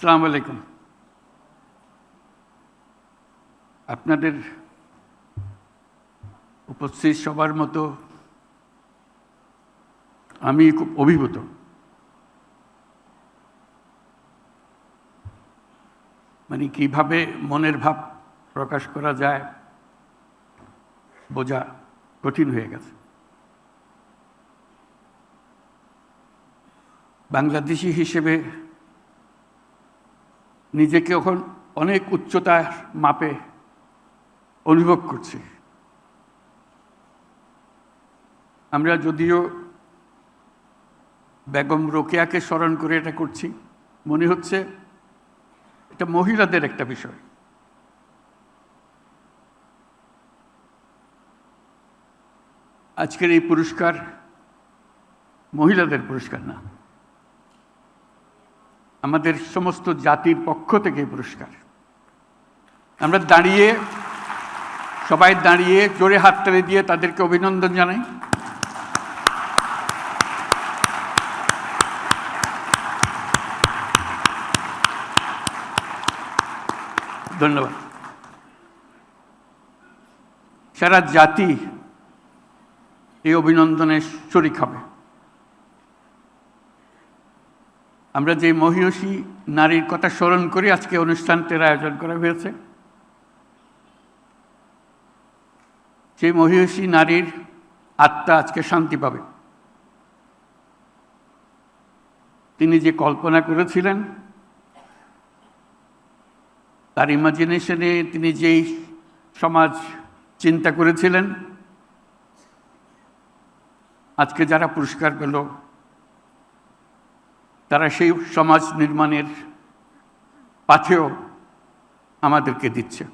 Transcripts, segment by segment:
আসসালামু আলাইকুম। আপনাদের উপস্থিত সবার মতো আমি খুব অভিভূত। মানে কীভাবে মনের ভাব প্রকাশ করা যায় বোঝা কঠিন হয়ে গেছে। বাংলাদেশি হিসেবে নিজেকে এখন অনেক উচ্চতার মাপে অনুভব করছি। আমরা যদিও বেগম রোকেয়াকে স্মরণ করে এটা করছি, মনে হচ্ছে এটা মহিলাদের একটা বিষয়। আজকের এই পুরস্কার মহিলাদের পুরস্কার না। আমাদের সমস্ত জাতির পক্ষ থেকে পুরস্কার। আমরা দাঁড়িয়ে, সবাই দাঁড়িয়ে জোরে হাততালি দিয়ে তাদেরকে অভিনন্দন জানাই। ধন্যবাদ। সারা জাতি এই অভিনন্দনে শরিক হবে। আমরা যে মহিষী নারীর কথা স্মরণ করে, আজকে অনুষ্ঠানটির আয়োজন করা হয়েছে। সেই মহিষী নারীর আত্মা আজকে শান্তি পাবে। তিনি যে কল্পনা করেছিলেন, তার ইমাজিনেশনে তিনি যেই সমাজ চিন্তা করেছিলেন, আজকে যারা পুরস্কার পেল তারা সেই সমাজ নির্মাণের পাথেও আমাদেরকে দিচ্ছে।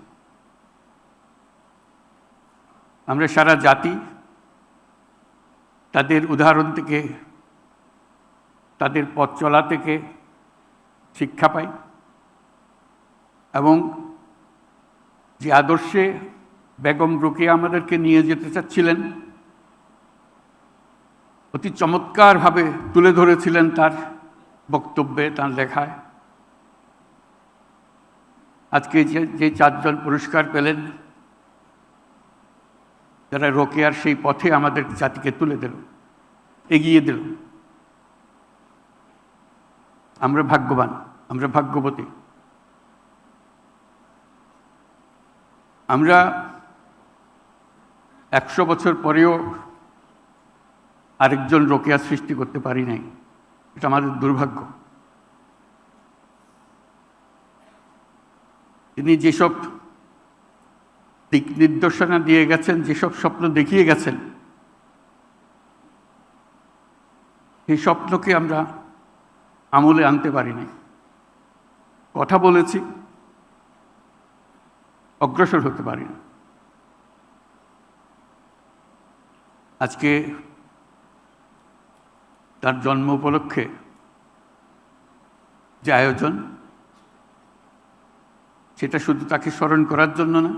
আমরা সারা জাতি তাদের উদাহরণ থেকে, তাদের পথ চলা থেকে শিক্ষা পাই এবং যে আদর্শে বেগম রোকেয়া আমাদেরকে নিয়ে যেতে চাচ্ছিলেন, অতি চমৎকারভাবে তুলে ধরেছিলেন তার বক্তব্যে তার লেখায়। আজকে যে যে চারজন পুরস্কার পেলেন, যারা রোকেয়ার সেই পথে আমাদের জাতিকে তুলে দিল, এগিয়ে দিল। আমরা ভাগ্যবান, আমরা ভাগ্যবতী। আমরা একশো বছর পরেও আরেকজন রোকেয়া সৃষ্টি করতে পারি নাই। এটা আমাদের দুর্ভাগ্য। তিনি যেসব দিক নির্দেশনা দিয়ে গেছেন, যেসব স্বপ্ন দেখিয়ে গেছেন, সেই স্বপ্নকে আমরা আমলে আনতে পারি নাই। কথা বলেছি, অগ্রসর হতে পারি না। আজকে তার জন্ম উপলক্ষে যে আয়োজন, সেটা শুধু তাকে স্মরণ করার জন্য না,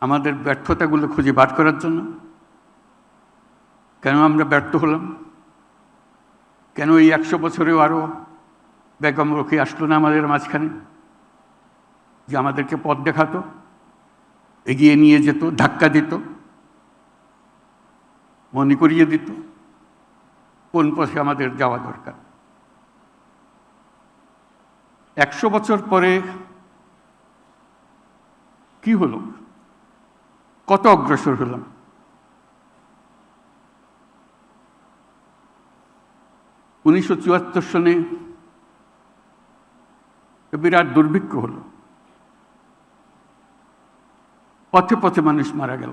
আমাদের ব্যর্থতাগুলো খুঁজে বার করার জন্য। কেন আমরা ব্যর্থ হলাম? কেন এই একশো বছরেও আরও বেগম রক্ষী আসলো না আমাদের মাঝখানে? যে আমাদেরকে পথ দেখাতো, এগিয়ে নিয়ে যেত, ধাক্কা দিত, মনে করিয়ে দিত। কোন পথে আমাদের যাওয়া দরকার। একশো বছর পরে কি হলো? কত অগ্রসর হলাম? উনিশশো চুয়াত্তর সনে বিরাট দুর্ভিক্ষ হলো। পথে পথে মানুষ মারা গেল।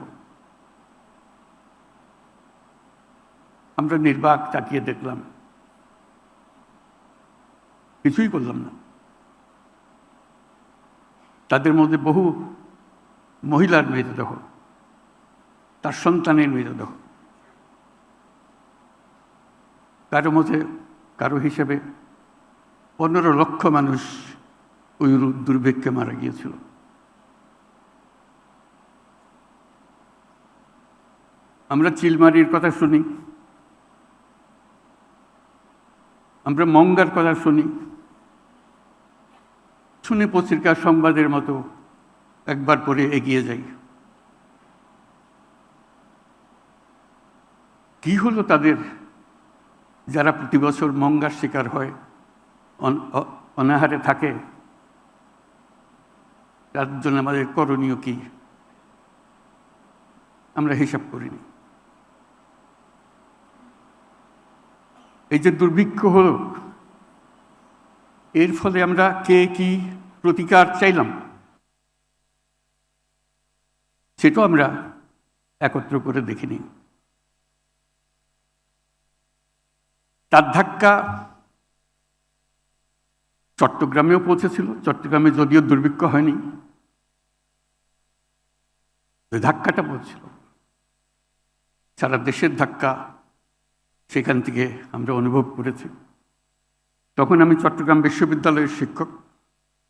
আমরা নির্বাক তাকিয়ে দেখলাম। কিছুই করলাম না। তাদের মধ্যে বহু মহিলার মৃতদেহ তার সন্তানের মৃতদেহ কারও মধ্যে কারও হিসেবে পনেরো লক্ষ মানুষ ওই দুর্ভিক্ষে মারা গিয়েছিল। আমরা চিলমারির কথা শুনি। আমরা মঙ্গার কথা শুনি। শুনে পত্রিকার সংবাদের মতো একবার পরে এগিয়ে যাই। কি হলো তাদের? যারা প্রতি বছর মঙ্গার শিকার হয়, অন- অনাহারে থাকে, তার জন্য আমাদের করণীয় কি? আমরা হিসাব করিনি। এই যে দুর্ভিক্ষ হলো, এর ফলে আমরা কে কি প্রতিকার চাইলাম? সেটাও আমরা একত্র করে দেখিনি তার ধাক্কা চট্টগ্রামেও পৌঁছেছিল। চট্টগ্রামে যদিও দুর্ভিক্ষ হয়নি ধাক্কাটা পৌঁছিল সারা দেশের ধাক্কা সেখান থেকে আমরা অনুভব করেছি। তখন আমি চট্টগ্রাম বিশ্ববিদ্যালয়ের শিক্ষক,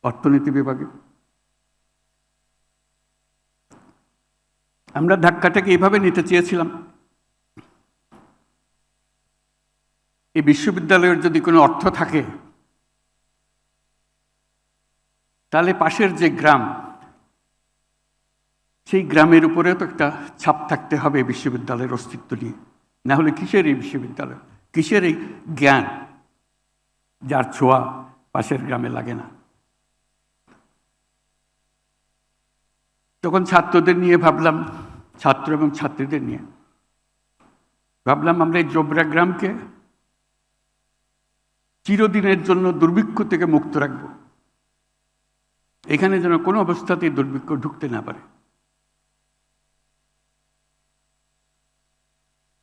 অর্থনীতি বিভাগে। আমরা ধাক্কাটাকে এইভাবে নিতে চেয়েছিলাম। এই বিশ্ববিদ্যালয়ের যদি কোনো অর্থ থাকে, তাহলে পাশের যে গ্রাম, সেই গ্রামের উপরেও তো একটা ছাপ থাকতে হবে বিশ্ববিদ্যালয়ের অস্তিত্ব নিয়ে। না হলে কিসের এই বিশ্ববিদ্যালয়? কিসের এই জ্ঞান যার ছোঁয়া পাশের গ্রামে লাগে না? তখন ছাত্রদের নিয়ে ভাবলাম, ছাত্র এবং ছাত্রীদের নিয়ে। ভাবলাম আমরা এই জোবরা গ্রামকে চিরদিনের জন্য দুর্ভিক্ষ থেকে মুক্ত রাখব। এখানে যেন কোনো অবস্থাতেই দুর্ভিক্ষ ঢুকতে না পারে।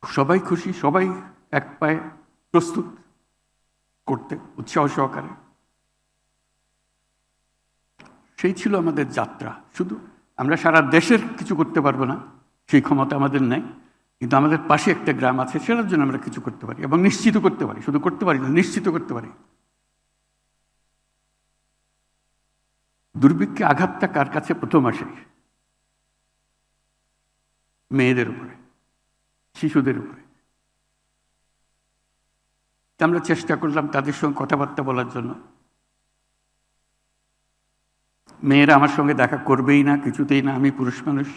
সবাই খুশি, সবাই এক পায়ে প্রস্তুত করতে উৎসাহ সহকারে। সেই ছিল আমাদের যাত্রা। শুধু আমরা সারা দেশের কিছু করতে পারব না, সেই ক্ষমতা আমাদের নেই, কিন্তু আমাদের পাশে একটা গ্রাম আছে, সেটার জন্য আমরা কিছু করতে পারি এবং নিশ্চিত করতে পারি। শুধু করতে পারি না নিশ্চিত করতে পারি। দুর্ভিক্ষে আঘাতটা কার কাছে প্রথম আসে? মেয়েদের উপরে। শিশুদের উপরে। আমরা চেষ্টা করলাম তাদের সঙ্গে কথাবার্তা বলার জন্য। মেয়েরা আমার সঙ্গে দেখা করবেই না, কিছুতেই না, আমি পুরুষ মানুষ।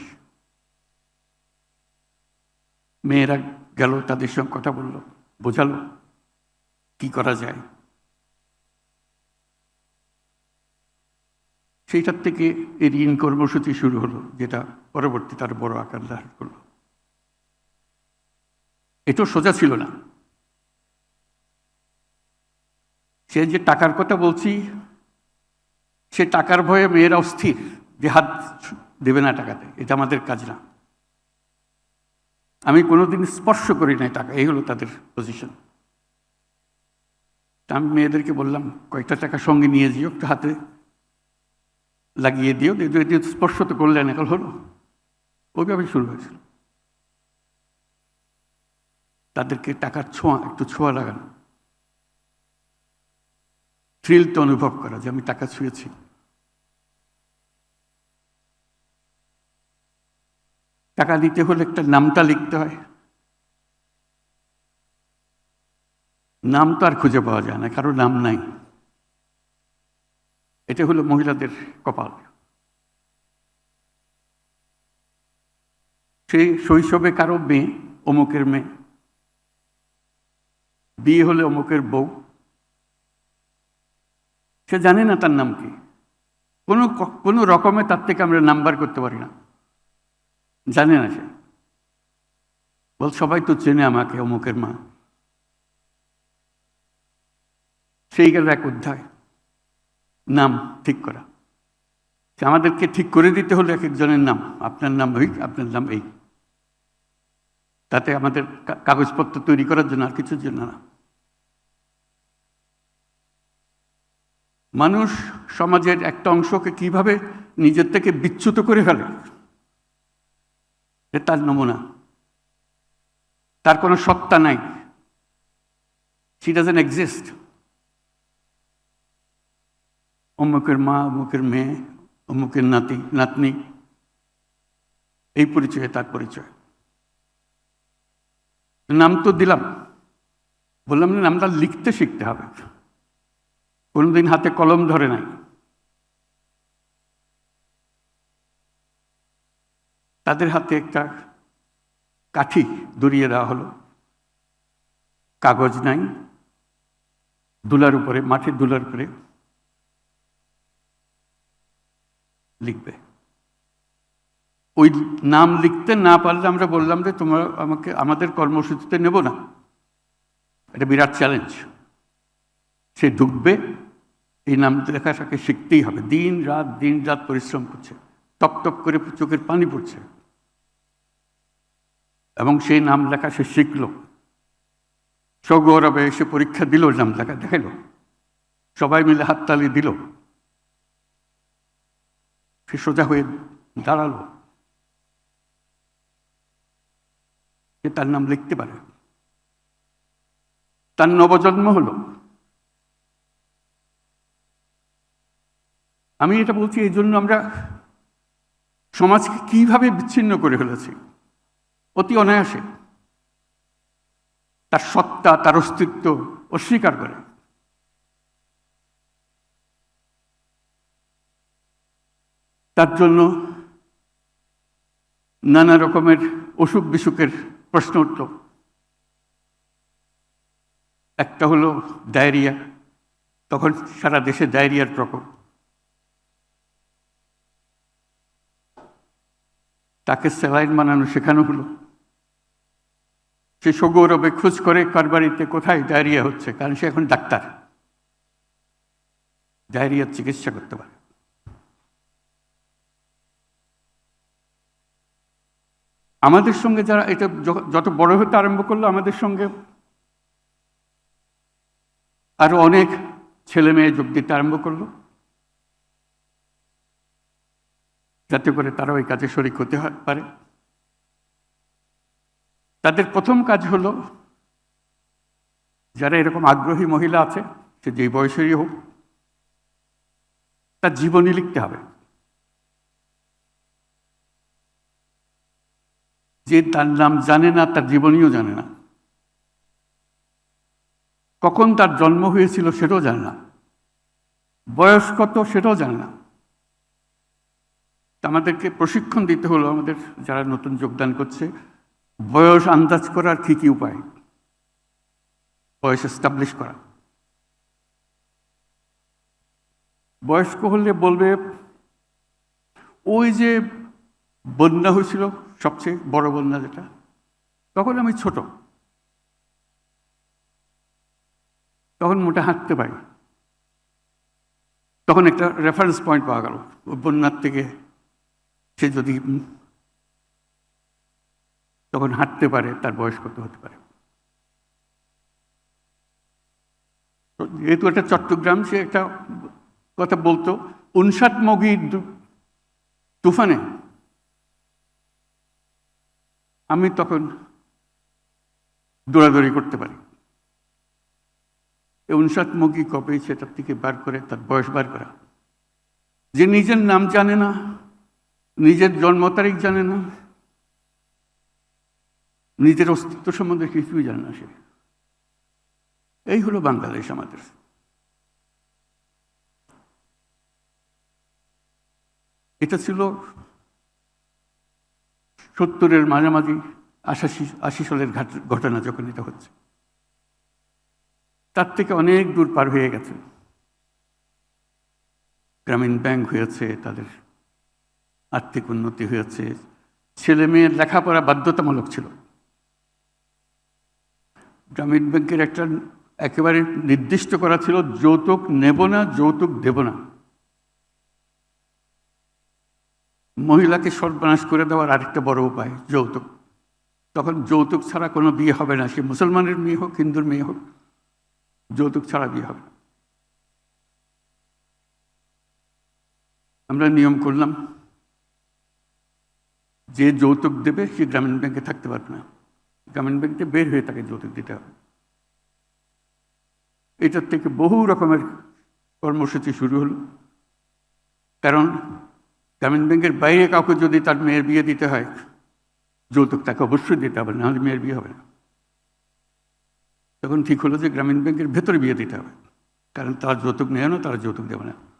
মেয়েরা গেল, তাদের সঙ্গে কথা বলল, বোঝালো, কি করা যায়। সেইটার থেকে এই ঋণ কর্মসূচি শুরু হলো, যেটা পরবর্তী তার বড় আকার ধারণ করল। এটাও সোজা ছিল না। সে যে টাকার কথা বলছি, সে টাকার ভয়ে মেয়েরা অস্থির, যে হাত দেবে না টাকাতে, এটা আমাদের কাজ না। আমি কোনোদিন স্পর্শ করি নাই টাকা, এই হলো তাদের পজিশন আমি মেয়েদেরকে বললাম, কয়েকটা টাকা সঙ্গে নিয়ে যেও, একটু হাতে লাগিয়ে দিও স্পর্শ তো করলেন এখন হলো। ওইভাবে শুরু হয়েছিল। তাদেরকে টাকার ছোঁয়া, একটু ছোঁয়া লাগানো। থ্রিল তো অনুভব করা যে আমি টাকা ছুঁয়েছি। টাকা দিতে হলে একটা নামটা লিখতে হয়। নাম তো আর খুঁজে পাওয়া যায় না, কারও নাম নাই। এটা হলো মহিলাদের কপাল। সেই শৈশবে কারও মেয়ে, অমুকের মেয়ে বিয়ে হলে অমুকের বউ। সে জানে না তার নাম কি। কোনো কোনো রকমে তার থেকে আমরা নাম্বার করতে পারি না। জানে না সে। বল, সবাই তো চেনে আমাকে, অমুকের মা। সেই গেল এক অধ্যায়। নাম ঠিক করা। আমাদেরকে ঠিক করে দিতে হলো এক একজনের নাম। আপনার নাম ওই, আপনার নাম এই। তাতে আমাদের কাগজপত্র তৈরি করার জন্য আর কিছুর জন্য না। মানুষ সমাজের একটা অংশকে কীভাবে নিজের থেকে বিচ্যুত করে ফেলে তার নমুনা। তার কোনো সত্তা নাই। সি ডাজেন এক্সিস্ট অমুকের মা, অমুকের মেয়ে, অমুকের নাতি, নাতনি, এই পরিচয়ে তার পরিচয়। নাম তো দিলাম। বললাম নামটা লিখতে শিখতে হবে। কোনোদিন হাতে কলম ধরে নাই। তাদের হাতে একটা কাঠি ধরিয়ে দেওয়া হলো। কাগজ নাই। দুলার উপরে, মাঠে দুলার উপরে লিখবে। ওই নাম লিখতে না পারলে আমরা বললাম যে তোমরা আমাকে, আমাদের কর্মসূচিতে নেব না। এটা বিরাট চ্যালেঞ্জ সে ঢুকবে এই নাম লেখা তাকে শিখতেই হবে। দিন রাত দিন রাত পরিশ্রম করছে। টপ টপ করে চোখের পানি পড়ছে। এবং সেই নাম লেখা সে শিখল। সগৌরবে এসে পরীক্ষা দিল নাম লেখা, দেখাইল। সবাই মিলে হাততালি দিল। সে সোজা হয়ে দাঁড়াল। সে তার নাম লিখতে পারে। তার নবজন্ম হলো। আমি এটা বলছি, এই জন্য আমরা সমাজকে কীভাবে বিচ্ছিন্ন করে ফেলেছি, অতি অনায়াসে। তার সত্তা, তার অস্তিত্ব অস্বীকার করে। তার জন্য নানা রকমের অসুখ বিসুখের প্রশ্ন উঠল। একটা হলো ডায়রিয়া, তখন সারা দেশে ডায়রিয়ার প্রকোপ। তাকে স্যালাইন বানানো শেখানো হলো। সে সগৌরবে খোঁজ করে কার বাড়িতে কোথায় ডায়রিয়া হচ্ছে, কারণ সে এখন ডাক্তার। ডায়রিয়ার চিকিৎসা করতে পারে। আমাদের সঙ্গে যারা এটা যত বড় হতে আরম্ভ করল, আমাদের সঙ্গে আরও অনেক ছেলে মেয়ে যোগ দিতে আরম্ভ করল। যাতে করে তারা ওই কাজে শরিক হতে পারে। তাদের প্রথম কাজ হলো, যারা এরকম আগ্রহী মহিলা আছে, সে যেই বয়সেরই হোক, তার জীবনী লিখতে হবে। যে তার নাম জানে না, তার জীবনীও জানে না। কখন তার জন্ম হয়েছিল সেটাও জানে না। বয়স কত সেটাও জানে না। আমাদেরকে প্রশিক্ষণ দিতে হলো, আমাদের যারা নতুন যোগদান করছে। বয়স আন্দাজ করার কী কী উপায়? বয়স এস্টাবলিশ করা। বয়স্ক হলে বলবে, ওই যে বন্যা হয়েছিল, সবচেয়ে বড় বন্যা যেটা, তখন আমি ছোট। তখন মোটা হাঁটতে পারি। তখন একটা রেফারেন্স পয়েন্ট পাওয়া গেল, বন্যার থেকে সে যদি তখন হাঁটতে পারে, তার বয়স কত হতে পারে? যেহেতু একটা চট্টগ্রাম, সে একটা কথা বলতো, উনষাট মগির তুফানে আমি তখন দৌড়াদৌড়ি করতে পারি। এই উনষাট মুখী কবে সেটার থেকে বার করে, তার বয়স বার করা। যে নিজের নাম জানে না নিজের জন্ম তারিখ জানে না। নিজের অস্তিত্ব সম্বন্ধে কিছুই জানে না সে। এই হলো বাংলাদেশ আমাদের। এটা ছিল সত্তরের মাঝামাঝি আশাশি, আশি সালের ঘাট- ঘটনা যখন এটা হচ্ছে। তার থেকে অনেক দূর পার হয়ে গেছে। গ্রামীণ ব্যাংক হয়েছে, তাদের আর্থিক উন্নতি হয়েছে। ছেলে মেয়ের লেখাপড়া বাধ্যতামূলক ছিল। গ্রামীণ ব্যাংকের একটা একেবারে নির্দিষ্ট করা ছিল, যৌতুক নেব না, যৌতুক দেব না। মহিলাকে সর্বনাশ করে দেওয়ার আরেকটা বড় উপায়, যৌতুক। তখন যৌতুক ছাড়া কোনো বিয়ে হবে না, সে মুসলমানের মেয়ে হোক, হিন্দুর মেয়ে হোক, যৌতুক ছাড়া বিয়ে হবে আমরা নিয়ম করলাম যে যৌতুক দেবে সে গ্রামীণ ব্যাংকে থাকতে পারবে না। গ্রামীণ ব্যাংকে বের হয়ে তাকে যৌতুক দিতে হবে। এটার থেকে বহু রকমের কর্মসূচি শুরু হলো। কারণ গ্রামীণ ব্যাংকের বাইরে কাউকে যদি তার মেয়ের বিয়ে দিতে হয়, যৌতুক তাকে অবশ্যই দিতে হবে নাহলে মেয়ের বিয়ে হবে না। তখন ঠিক হলো যে গ্রামীণ ব্যাংকের ভেতরে বিয়ে দিতে হবে। কারণ তার যৌতুক নেয় না, তারা যৌতুক দেবে না।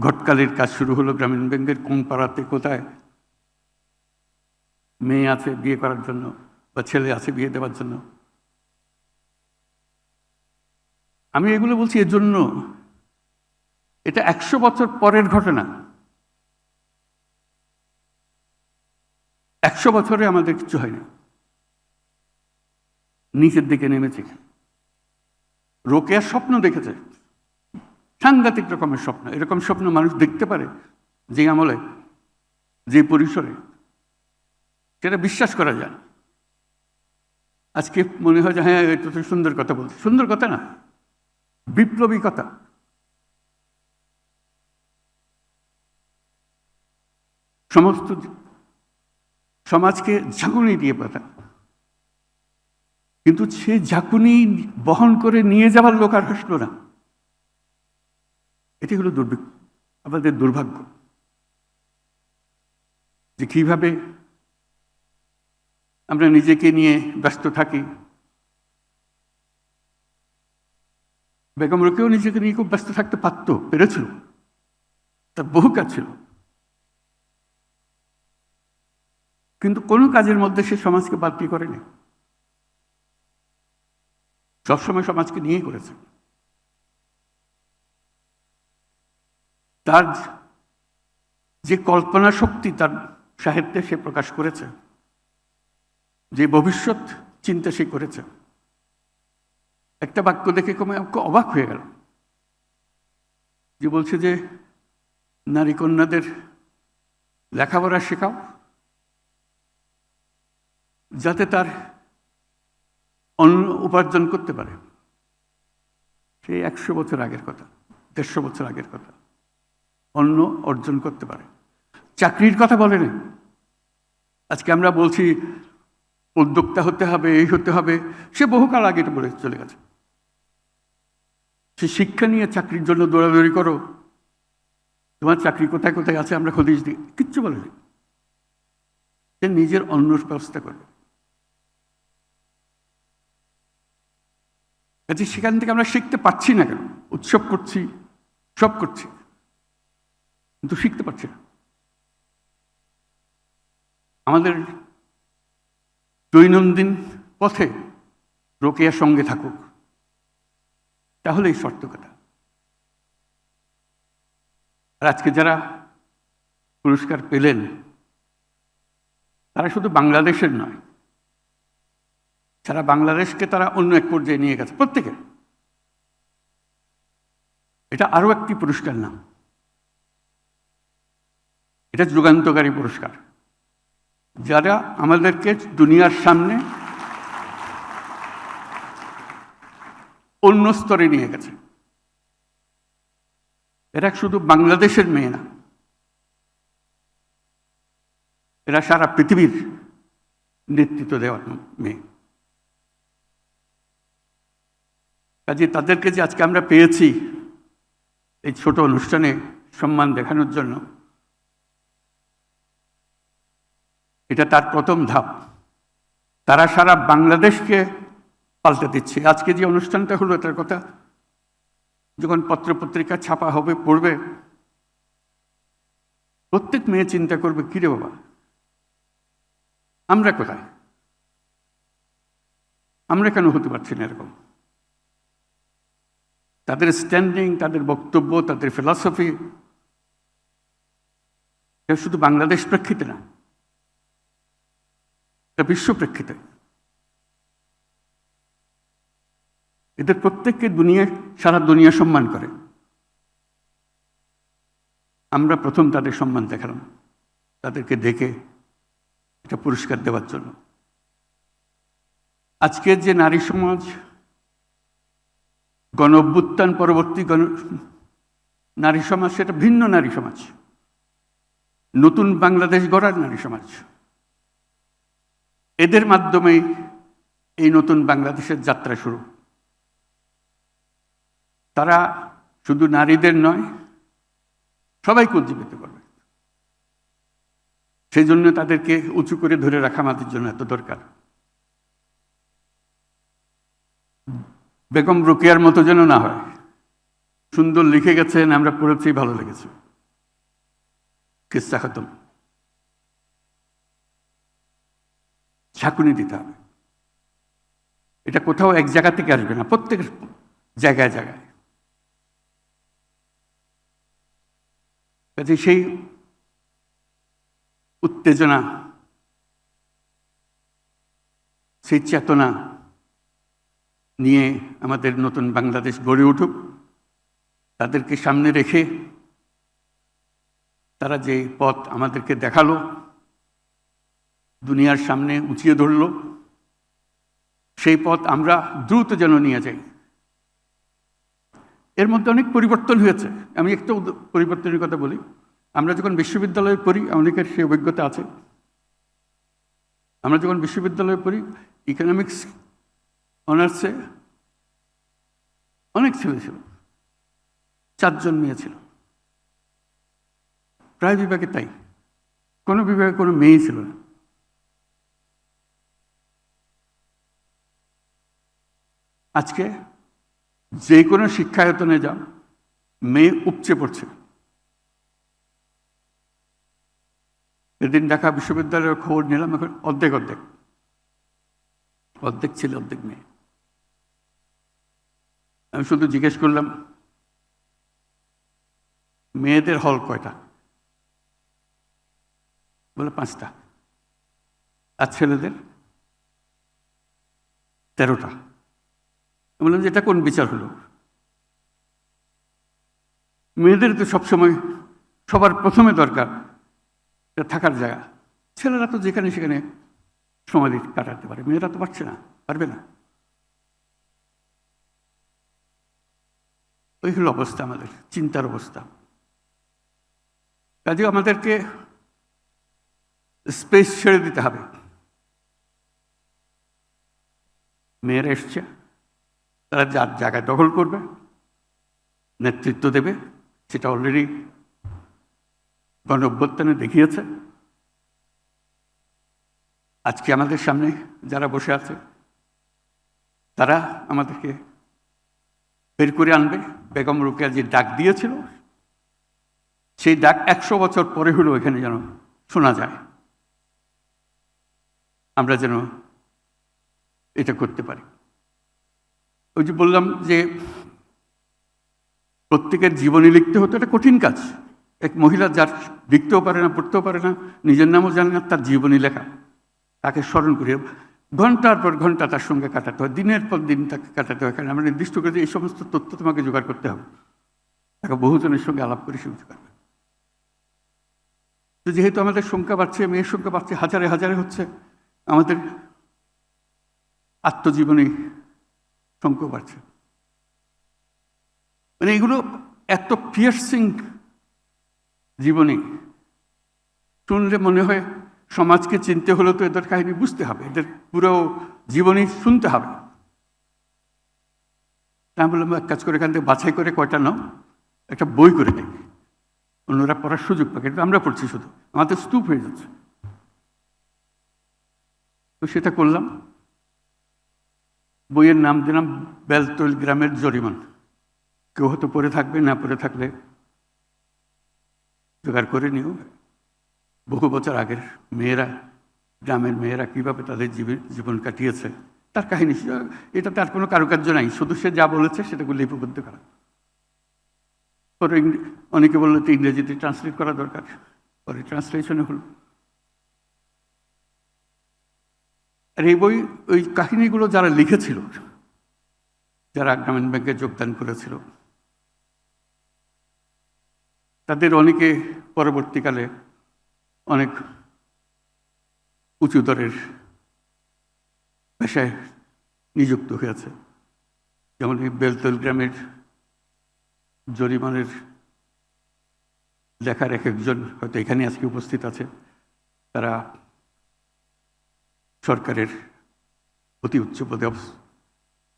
ঘটকালির কাজ শুরু হলো গ্রামীণ ব্যাংকের কোন পাড়াতে কোথায়। মেয়ে আছে বিয়ে করার জন্য বা ছেলে আছে বিয়ে দেওয়ার জন্য। আমি এগুলো বলছি এর জন্য। এটা একশো বছর পরের ঘটনা। একশো বছরে আমাদের কিছু হয়নি। নিচের দিকে নেমেছে। রোকেয়ার স্বপ্ন দেখেছে। সাংঘাতিক রকমের স্বপ্ন। এরকম স্বপ্ন মানুষ দেখতে পারে যে আমলে, যে পরিসরে। সেটা বিশ্বাস করা যায়। আজকে মনে হয় যে হ্যাঁ এটা তো সুন্দর কথা বলছে। সুন্দর কথা না, বিপ্লবী কথা। সমস্ত সমাজকে ঝাঁকুনি দিয়ে পাতা। কিন্তু সে ঝাঁকুনি বহন করে নিয়ে যাওয়ার লোক আর হাসলো না। এটি হলো দুর্ভিক্ষ আমাদের দুর্ভাগ্য যে কীভাবে আমরা নিজেকে নিয়ে ব্যস্ত থাকি। বেগম রোকেও নিজেকে নিয়ে খুব ব্যস্ত থাকতে পারতো, পেরেছিল। তার বহু কাজ ছিল। কিন্তু কোনো কাজের মধ্যে সে সমাজকে বাদ দিয়ে করেনি। সবসময় সমাজকে নিয়েই করেছে। তার যে কল্পনা শক্তি তার সাহিত্যে সে প্রকাশ করেছে, যে ভবিষ্যৎ চিন্তা সে করেছে। একটা বাক্য দেখে কমে আমাকে অবাক হয়ে গেল। যে বলছে যে, নারী কন্যাদের লেখাপড়া শেখাও, যাতে তার অন্য উপার্জন করতে পারে। সেই একশো বছর আগের কথা, দেড়শো বছর আগের কথা। অন্য অর্জন করতে পারে। চাকরির কথা বলে না। আজকে আমরা বলছি, উদ্যোক্তা হতে হবে, এই হতে হবে। সে বহুকাল আগে এটা বলে চলে গেছে। সে শিক্ষা নিয়ে চাকরির জন্য দৌড়াদৌড়ি করো। তোমার চাকরি কোথায় কোথায় আছে আমরা খদিস দিই কিচ্ছু বলেনি সে নিজের অন্য ব্যবস্থা করবে। কাজে সেখান থেকে আমরা শিখতে পারছি না কেন? উৎসব করছি, সব করছি। কিন্তু শিখতে পারছি না। আমাদের দৈনন্দিন পথে রোকেয়ার সঙ্গে থাকুক তাহলেই সার্থকতা। আর আজকে যারা পুরস্কার পেলেন, তারা শুধু বাংলাদেশের নয়, সারা বাংলাদেশকে তারা অন্য এক পর্যায়ে নিয়ে গেছে, প্রত্যেকে। এটা আরও একটি পুরস্কার না এটা যুগান্তকারী পুরস্কার। যারা আমাদেরকে দুনিয়ার সামনে অন্য স্তরে নিয়ে গেছে। এরা শুধু বাংলাদেশের মেয়ে না, এরা সারা পৃথিবীর নেতৃত্ব দেওয়ার মেয়ে। কাজে তাদেরকে যে আজকে আমরা পেয়েছি এই ছোট অনুষ্ঠানে সম্মান দেখানোর জন্য এটা তার প্রথম ধাপ। তারা সারা বাংলাদেশকে পাল্টে দিচ্ছে। আজকে যে অনুষ্ঠানটা হলো তার কথা, যখন পত্রপত্রিকা ছাপা হবে, পড়বে, প্রত্যেক মেয়ে চিন্তা করবে কিরে বাবা? আমরা কোথায়? আমরা কেন হতে পারছি না এরকম? তাদের স্ট্যান্ডিং তাদের বক্তব্য, তাদের ফিলসফি শুধু বাংলাদেশ প্রেক্ষিতে না বিশ্ব প্রেক্ষিতে। এদের প্রত্যেককে দুনিয়া, সারা দুনিয়া সম্মান করে। আমরা প্রথম তাদের সম্মান দেখালাম। তাদেরকে দেখে এটা পুরস্কার দেওয়ার জন্য। আজকের যে নারী সমাজ, গণ অভ্যুত্থান পরবর্তী গণ, নারী সমাজ, সেটা ভিন্ন নারী সমাজ। নতুন বাংলাদেশ গড়ার নারী সমাজ। এদের মাধ্যমে এই নতুন বাংলাদেশের যাত্রা শুরু। তারা শুধু নারীদের নয়, সবাইকে উজ্জীবিত করবে। সেই জন্য তাদেরকে উঁচু করে ধরে রাখা আমাদের জন্য এত দরকার। বেগম রোকেয়ার মতো যেন না হয়। সুন্দর লিখে গেছেন, আমরা পড়েছি, ভালো লেগেছে। কিস্সা খতম। ঝাঁকুনি দিতে হবে। এটা কোথাও এক জায়গা থেকে আসবে না, প্রত্যেক জায়গায় জায়গায়। কাজে সেই উত্তেজনা, সেই চেতনা নিয়ে আমাদের নতুন বাংলাদেশ গড়ে উঠুক, তাদেরকে সামনে রেখে তারা যে পথ আমাদেরকে দেখাল দুনিয়ার সামনে উঁচিয়ে ধরল। সেই পথ আমরা দ্রুত যেন নিয়ে যাই। এর মধ্যে অনেক পরিবর্তন হয়েছে। আমি একটু পরিবর্তনের কথা বলি। আমরা যখন বিশ্ববিদ্যালয়ে পড়ি, অনেকের সেই অভিজ্ঞতা আছে। আমরা যখন বিশ্ববিদ্যালয়ে পড়ি ইকোনমিক্স অনার্সে অনেক ছেলে ছিল। চারজন মেয়ে ছিল। প্রায় বিভাগে তাই। কোনো বিভাগে কোনো মেয়ে ছিল না। আজকে যে কোনো শিক্ষায়তনে যাও, মেয়ে উপচে পড়ছে। এদিন ঢাকা বিশ্ববিদ্যালয়ের খবর নিলাম, এখন অর্ধেক অর্ধেক। অর্ধেক ছেলে, অর্ধেক মেয়ে। আমি শুধু জিজ্ঞেস করলাম, মেয়েদের হল কয়টা? বলে পাঁচটা। আর ছেলেদের তেরোটা। বললাম যে, এটা কোন বিচার হলো? মেয়েদের তো সবসময় সবার প্রথমে দরকার থাকার জায়গা। ছেলেরা তো যেখানে সেখানে সময় কাটাতে পারে, মেয়েরা তো পারছে না, পারবে না। ওই হলো অবস্থা আমাদের, চিন্তার অবস্থা। কাজে আমাদেরকে স্পেস ছেড়ে দিতে হবে। মেয়েরা এসছে। তারা যার জায়গায় দখল করবে, নেতৃত্ব দেবে, সেটা অলরেডি গণ অভ্যুত্থানে দেখিয়েছে। আজকে আমাদের সামনে যারা বসে আছে, তারা আমাদেরকে বের করে আনবে। বেগম রোকেয়া যে ডাক দিয়েছিল, সেই ডাক একশো বছর পরে হলেও এখানে যেন শোনা যায়। আমরা যেন এটা করতে পারি। ওই যে বললাম যে প্রত্যেকের জীবনী লিখতে হতো, এটা কঠিন কাজ। এক মহিলা যার লিখতেও পারে না, পড়তেও পারে না, নিজের নামও জানে না, তার জীবনী লেখা, তাকে স্মরণ করি ঘণ্টার পর ঘণ্টা তার সঙ্গে কাটাতে হয়, দিনের পর দিন তাকে কাটাতে হয়। কারণ আমরা নির্দিষ্ট করে এই সমস্ত তথ্য তোমাকে জোগাড় করতে হবে। তাকে বহুজনের সঙ্গে আলাপ করে সে জোগাড় তো যেহেতু আমাদের সংখ্যা বাড়ছে, মেয়ের সংখ্যা বাড়ছে, হাজারে হাজারে হচ্ছে, আমাদের আত্মজীবনী সংখ্যা বাড়ছে মানে এগুলো এত পিয়ার্সিং জীবনী। শুনলে মনে হয় সমাজকে চিনতে হলে তো এদের কাহিনী বুঝতে হবে, এদের পুরো জীবনী শুনতে হবে। তা আমি বললাম, এক কাজ করে এখান থেকে বাছাই করে কয়টা নাও, একটা বই করে দিই অন্যরা পড়ার সুযোগ পাবে কিন্তু আমরা পড়ছি শুধু, আমাদের স্তূপ হয়ে যাচ্ছে। তো সেটা করলাম। বইয়ের নাম দিলাম বেলতৈল গ্রামের জরিমান। কেউ হয়তো পড়ে থাকবে, না পড়ে থাকলে জোগাড় করে নিও। বহু বছর আগের মেয়েরা, গ্রামের মেয়েরা কীভাবে তাদের জীবন জীবন কাটিয়েছে, তার কাহিনী এটা তার কোনো কারুকার্য নাই। শুধু সে যা বলেছে সেটাকে লিপিবদ্ধ করা। পরে অনেকে বলল তো ইংরেজিতে ট্রান্সলেট করা দরকার। পরে ট্রান্সলেশনে হলো। আর এই বই, ওই কাহিনীগুলো যারা লিখেছিল, যারা গ্রামীণ ব্যাংকে যোগদান করেছিল, তাদের অনেকে পরবর্তীকালে অনেক উঁচু দরের পেশায় নিযুক্ত হয়েছে। যেমন এই বেলতল গ্রামের জরিমানের লেখার এক একজন হয়তো এখানে আজকে উপস্থিত আছে। তারা সরকারের অতি উচ্চ পদে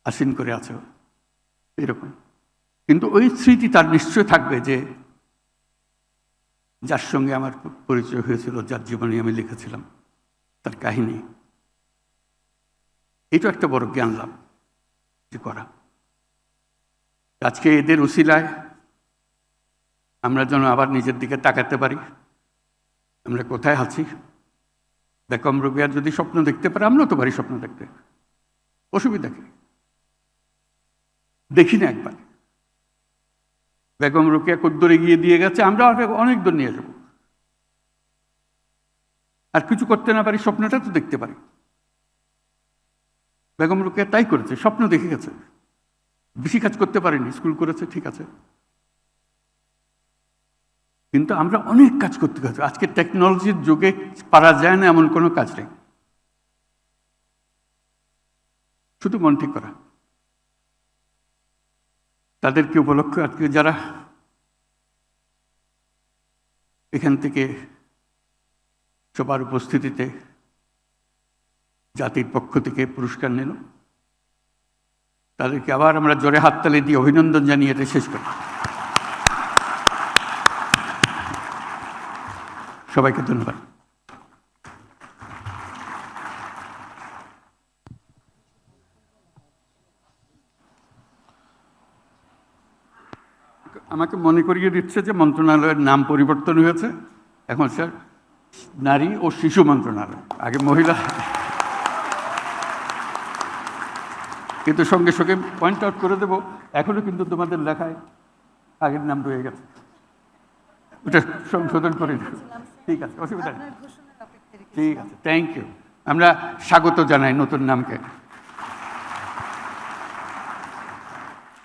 আসীন করে আছে এরকম। কিন্তু ওই স্মৃতি তার নিশ্চয় থাকবে যে যার সঙ্গে আমার পরিচয় হয়েছিল, যার জীবনে আমি লিখেছিলাম, তার কাহিনী। এটা একটা বড় জ্ঞান লাভ যে করা। আজকে এদের উশিলায় আমরা যেন আবার নিজের দিকে তাকাতে পারি। আমরা কোথায় আছি? বেগম রোগিয়ার যদি স্বপ্ন দেখতে পারে, আমরাও তো পারি স্বপ্ন দেখতে। অসুবিধা কি? দেখি না একবার। বেগম রোকেয়া কদ্দুর এগিয়ে দিয়ে গেছে, আমরা অনেক দূর নিয়ে যাব। আর কিছু করতে না পারি, স্বপ্নটা তো দেখতে পারি। বেগম রোকেয়া তাই করেছে, স্বপ্ন দেখে গেছে। বেশি কাজ করতে পারেনি, স্কুল করেছে, ঠিক আছে। কিন্তু আমরা অনেক কাজ করতে গেছি। আজকে টেকনোলজির যুগে পারা যায় না এমন কোনো কাজ নেই। শুধু মন ঠিক করা। তাদেরকে উপলক্ষ আজকে যারা এখান থেকে সবার উপস্থিতিতে জাতির পক্ষ থেকে পুরস্কার নিল, তাদেরকে আবার আমরা জোরে হাততালি দিয়ে অভিনন্দন জানিয়ে এটা শেষ করি সবাইকে ধন্যবাদ। আমাকে মনে করিয়ে দিচ্ছে যে মন্ত্রণালয়ের নাম পরিবর্তন হয়েছে। এখন স্যার, নারী ও শিশু মন্ত্রণালয়, আগে মহিলা। কিন্তু সঙ্গে সঙ্গে পয়েন্ট আউট করে দেবো এখনও কিন্তু তোমাদের লেখায় আগের নাম রয়ে গেছে। ওটা সংশোধন করে দেবো ঠিক আছে অসুবিধা নেই। ঠিক আছে থ্যাংক ইউ আমরা স্বাগত জানাই নতুন নামকে।